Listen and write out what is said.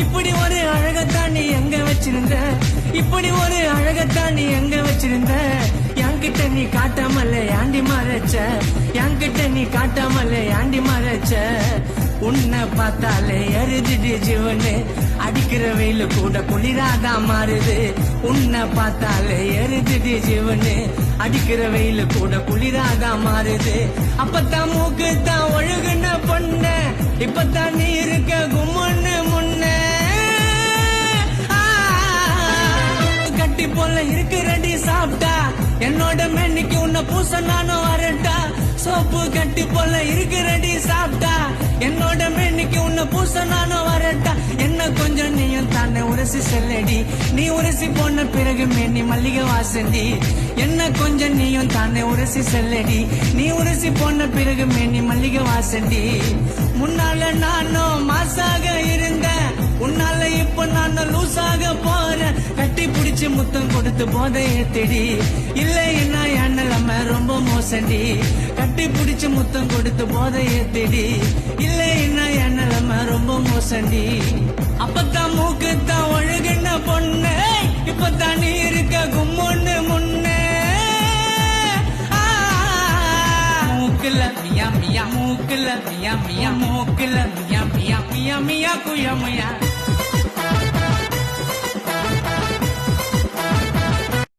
இப்படி ஒரு அழகத்தாண்டி எங்க வச்சிருந்த? இப்படி ஒரு அழகத்தாண்டி எங்க வச்சிருந்த? என்கிட்ட நீ காட்டாமல்ல ஆண்டி மறைச்ச? என்கிட்ட நீ காட்டாமல்ல ஆண்டி மறைச்ச? உன்னை பார்த்தாலே எரிஞ்சிடு ஜீவனு. அடிக்கிற வெயில் கூட குளிராதா மாறுது. உன்னை பார்த்தாலே எரிஞ்சிடு ஜீவனு. அடிக்கிற வெயில் கூட குளிராதா மாறுது. அப்பத்தான் மூக்கு தான் ஒழுகுன பொண்ண. இப்பத்தான் நீ இருக்க இருக்கு ரெடி சாப்பிட்டா. என்னோட மென்னிக்கு உன்னை பூச நானும் வரட்டா சோப்பு கட்டி போல இருக்கு ரெடி சாப்பிட்டா. என்னோட மென்னிக்கு உன்னை பூச நானும் வரட்டா என்ன கொஞ்சம் நீயும் தானே உரசி செல்லடி. நீ உரசி போன பிறகு மேனி மல்லிகை வாசந்தி. என்ன கொஞ்சம் நீயும் தானே உரசி செல்லடி. நீ உரசி போன பிறகு மேனி மல்லிகை வாசந்தி. முன்னால நானும் மாசாக இருந்தேன். உன்னால இப்ப நான் லூசாக போ வச்சு முத்தம் கொடுத்து போதைய தேடி. இல்லை என்ன அண்ணல் நிலைமை ரொம்ப மோசண்டி கட்டி பிடிச்சு முத்தம் கொடுத்து போதைய தேடி. இல்லைன்னா என்ன நிலைமை ரொம்ப மோசண்டி அப்பத்தான் மூக்குத்தான் ஒழுகுன பொண்ணு. இப்பதான் நீ இருக்க கும்முன்னு முன்னே. மூக்குல மியா மியா மூக்குல மியா மியா மூக்குல மியா மியா மியா மியா குயமையா